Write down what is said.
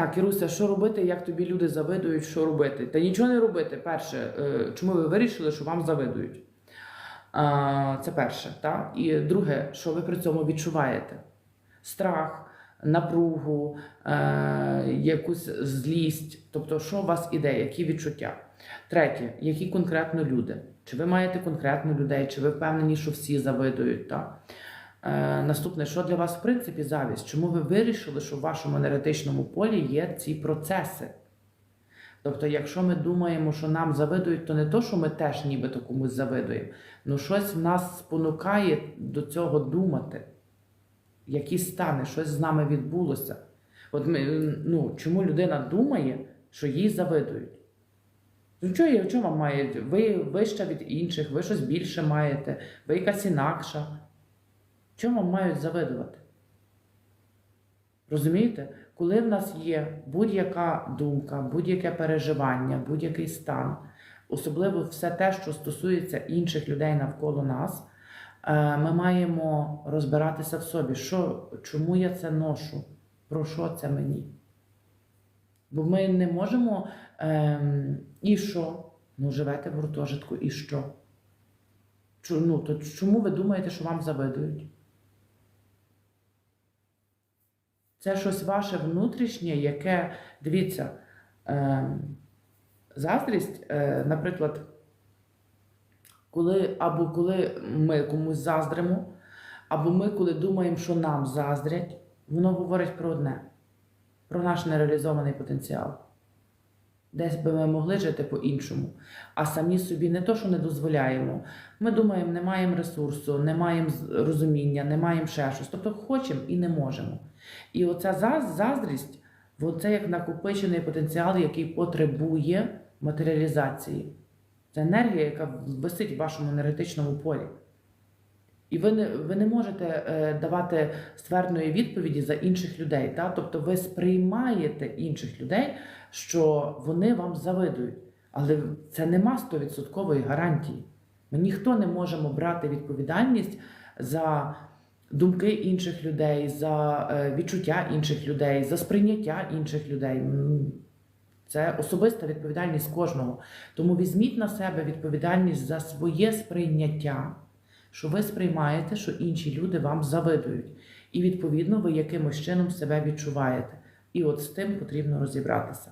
Так, Іруся, що робити, як тобі люди завидують, що робити? Та нічого не робити. Перше, е, чому ви вирішили, що вам завидують? Це перше. Так? І друге, що ви при цьому відчуваєте? Страх, напругу, е, якусь злість. Тобто, що у вас іде, які відчуття? Третє, які конкретно люди? Чи ви маєте конкретно людей, чи ви впевнені, що всі завидують? Так? Е, наступне, що для вас в принципі завість? Чому ви вирішили, що в вашому енергетичному полі є ці процеси? Тобто, якщо ми думаємо, що нам завидують, то не то, що ми теж нібито комусь завидуємо, ну щось в нас спонукає до цього думати. Які стани, щось з нами відбулося. От ми, ну, чому людина думає, що їй завидують? Ну, є, що вам мають? Ви вища від інших, ви щось більше маєте, ви якась інакша. Чому вам мають завидувати? Розумієте? Коли в нас є будь-яка думка, будь-яке переживання, будь-який стан, особливо все те, що стосується інших людей навколо нас, е, ми маємо розбиратися в собі, що, чому я це ношу, про що це мені. Бо ми не можемо ем, і що? Ну, живете в гуртожитку, і що? Чу- Ну, то чому ви думаєте, що вам завидують? Це щось ваше внутрішнє, яке, дивіться, е, заздрість, е, наприклад, коли, або коли ми комусь заздримо, або ми, коли думаємо, що нам заздрять, воно говорить про одне: про наш нереалізований потенціал. Десь би ми могли жити по-іншому, а самі собі не то, що не дозволяємо. Ми думаємо, не маємо ресурсу, не маємо розуміння, не маємо ще щось. Тобто хочемо і не можемо. І оця заз- заздрість, це як накопичений потенціал, який потребує матеріалізації. Це енергія, яка висить в вашому енергетичному полі. І ви не, ви не можете е, давати ствердної відповіді за інших людей. Та? Тобто ви сприймаєте інших людей, що вони вам завидують. Але це нема 100% гарантії. Ми ніхто не можемо брати відповідальність за думки інших людей, за е, відчуття інших людей, за сприйняття інших людей. Це особиста відповідальність кожного. Тому візьміть на себе відповідальність за своє сприйняття, що ви сприймаєте, що інші люди вам завидують. І відповідно ви якимось чином себе відчуваєте. І от з тим потрібно розібратися.